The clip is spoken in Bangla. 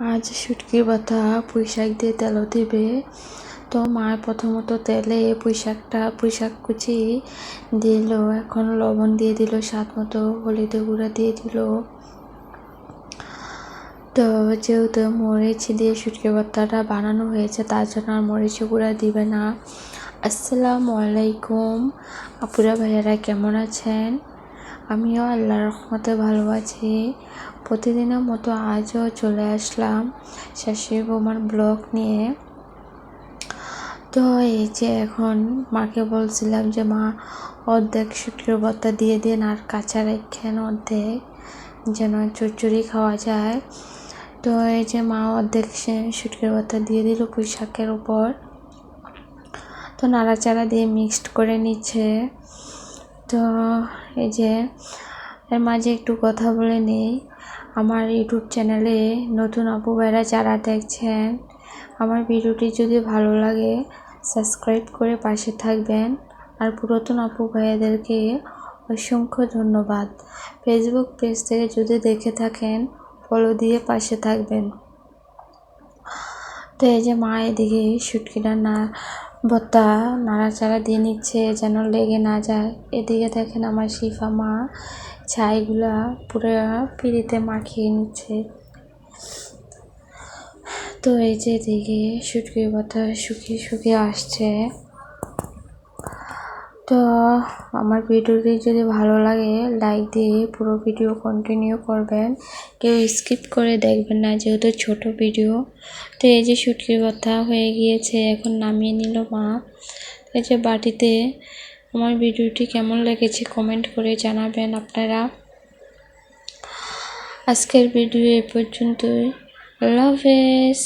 আজ শুটকির বাতা পুঁই শাক দিয়ে তেলও দিবে। তো মা প্রথমত তেলে পুঁই শাকটা কুচি দিল, এখন লবণ দিয়ে দিল, স্বাদ মতো হলুদের গুঁড়া দিয়ে দিল। তো যেহেতু মরিচ দিয়ে শুটকি ভর্তাটা বানানো হয়েছে, তার জন্য আর মরিচ গুঁড়া দিবে না। আসসালামু আলাইকুম। আপুরা ভাইয়ারা কেমন আছেন? আমিও আল্লাহর রহমতে ভালো আছি। প্রতিদিনের মতো আজও চলে আসলাম শাশুড়ি বৌমার ব্লগ নিয়ে। তো এই যে এখন মাকে বলছিলাম যে, মা, অর্ধেক শুক্রের ভর্তা দিয়ে দিন আর কাঁচা রেখেন অর্ধেক, যেন চুরচুরি খাওয়া যায়। তো এই যে মা অর্ধেক শুটকির ভর্তা দিয়ে দিল পুঁই শাকের উপর তো নাড়াচাড়া দিয়ে মিক্সড করে নিচ্ছে। তো এই যে, এর মাঝে একটু কথা বলে নিই। আমার ইউটিউব চ্যানেলে নতুন আপু ভাইরা যারা দেখছেন, আমার ভিডিওটি যদি ভালো লাগে, সাবস্ক্রাইব করে পাশে থাকবেন। আর পুরাতন আপু ভাইয়াদেরকে অসংখ্য ধন্যবাদ। ফেসবুক পেজ থেকে যদি দেখে থাকেন ফলো দিয়ে পাশে থাকবেন। তো এই যে মা এদিকে শুটকিটা না ভর্তা নাড়াচাড়া দিয়ে নিচ্ছে, যেন লেগে না যায়। এদিকে দেখেন আমার শিফা মা ছাইগুলা পুরো পিড়িতে মাখিয়ে নিচ্ছে। তো এই যে এদিকে শুটকি ভর্তা শুকিয়ে শুকিয়ে আসছে। তো আমার ভিডিওটি যদি ভালো লাগে লাইক দিয়ে পুরো ভিডিও কন্টিনিউ করবেন। কেউ স্কিপ করে দেখবেন না, যেহেতু ছোট ভিডিও। তো এই যে শুটকির কথা হয়ে গিয়েছে, এখন নামিয়ে নিল মা। এই যে বাটিতে আমার ভিডিওটি কেমন লেগেছে কমেন্ট করে জানাবেন আপনারা। আজকের ভিডিও এ পর্যন্তই। হাফেজ।